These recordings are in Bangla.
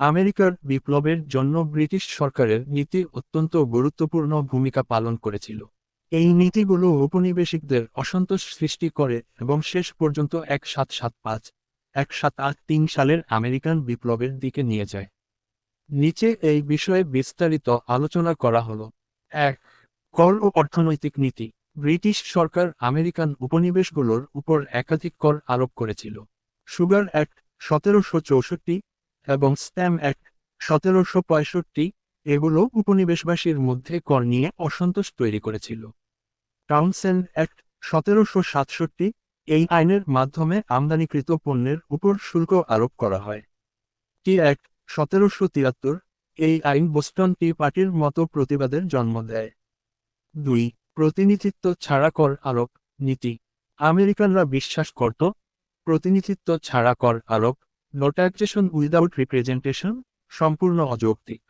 আমেরিকার বিপ্লবের জন্য ব্রিটিশ সরকারের নীতি অত্যন্ত গুরুত্বপূর্ণ ভূমিকা পালন করেছিল। এই নীতিগুলো উপনিবেশিকদের অসন্তোষ সৃষ্টি করে এবং শেষ পর্যন্ত এক সাত সাত পাঁচ, এক সাত আট তিন সালের আমেরিকান বিপ্লবের দিকে নিয়ে যায়। নিচে এই বিষয়ে বিস্তারিত আলোচনা করা হলো। এক, কর ও অর্থনৈতিক নীতি। ব্রিটিশ সরকার আমেরিকান উপনিবেশগুলোর উপর একাধিক কর আরোপ করেছিল। সুগার অ্যাক্ট সতেরোশো চৌষট্টি এবং স্ট্যাম অ্যাক্ট সতেরোশো পঁয়ষট্টি এগুলো উপনিবেশবাসীর মধ্যে কর নিয়ে অসন্তোষ তৈরি করেছিল। টাউনসেন্ড অ্যাক্ট সতেরোশো সাতষট্টি এই আইনের মাধ্যমে আমদানিকৃত পণ্যের উপর শুল্ক আরোপ করা হয়। টি অ্যাক্ট সতেরোশো তিয়াত্তর এই আইন বোস্টন টি পার্টির মতো প্রতিবাদের জন্ম দেয়। দুই প্রতিনিধিত্ব ছাড়া কর আরোপ নীতি। আমেরিকানরা বিশ্বাস করত, প্রতিনিধিত্ব ছাড়া কর আরোপ নো ট্যাক্সেশন উইদাউট রিপ্রেজেন্টেশন, সম্পূর্ণ অযৌক্তিক।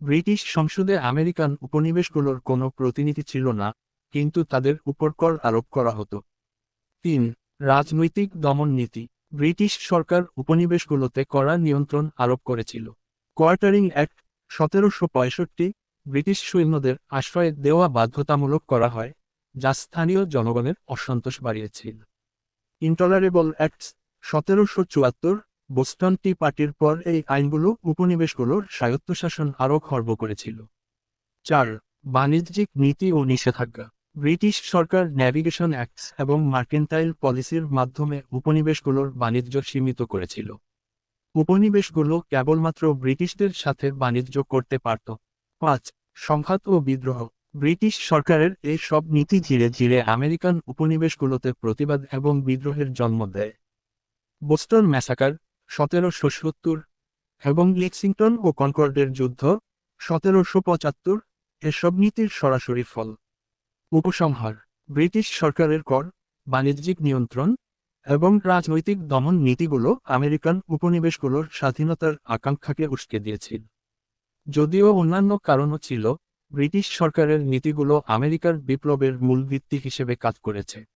ব্রিটিশ সংসদে আমেরিকান উপনিবেশগুলোর কোনো প্রতিনিধি ছিল না, কিন্তু তাদের উপর কর আরোপ করা হতো। তিন, রাজনৈতিক দমন নীতি। ব্রিটিশ সরকার উপনিবেশগুলোতে কড়া নিয়ন্ত্রণ আরোপ করেছিল। কোয়ার্টারিং অ্যাক্ট সতেরোশো পঁয়ষট্টি, ব্রিটিশ সৈন্যদের আশ্রয় দেওয়া বাধ্যতামূলক করা হয়, যা স্থানীয় জনগণের অসন্তোষ বাড়িয়েছিল। ইন্টলারেবল অ্যাক্টস সতেরোশো চুয়াত্তর বোস্টন টি পার্টির পর এই আইনগুলো উপনিবেশগুলোর স্বায়ত্তশাসন আরও খর্ব করেছিল। চার, বাণিজ্যিক নীতি ও নিষেধাজ্ঞা। ব্রিটিশ সরকার ন্যাভিগেশন অ্যাক্টস এবং মার্কেন্টাইল পলিসির মাধ্যমে উপনিবেশগুলোর বাণিজ্য সীমিত করেছিল। উপনিবেশগুলো কেবলমাত্র ব্রিটিশদের সাথে বাণিজ্য করতে পারত। পাঁচ, সংঘাত ও বিদ্রোহ। ব্রিটিশ সরকারের এই সব নীতি ধীরে ধীরে আমেরিকান উপনিবেশগুলোতে প্রতিবাদ এবং বিদ্রোহের জন্ম দেয়। বোস্টন ম্যাসাকার সতেরোশো সত্তর এবং লেক্সিংটন ও কনকর্ডের যুদ্ধ, সতেরোশো পঁচাত্তর, এসব নীতির সরাসরি ফল। উপসংহার, ব্রিটিশ সরকারের কর, বাণিজ্যিক নিয়ন্ত্রণ এবং রাজনৈতিক দমন নীতিগুলো আমেরিকান উপনিবেশগুলোর স্বাধীনতার আকাঙ্ক্ষাকে উস্কে দিয়েছিল। যদিও অন্যান্য কারণও ছিল, ব্রিটিশ সরকারের নীতিগুলো আমেরিকার বিপ্লবের মূল ভিত্তি হিসেবে কাজ করেছে।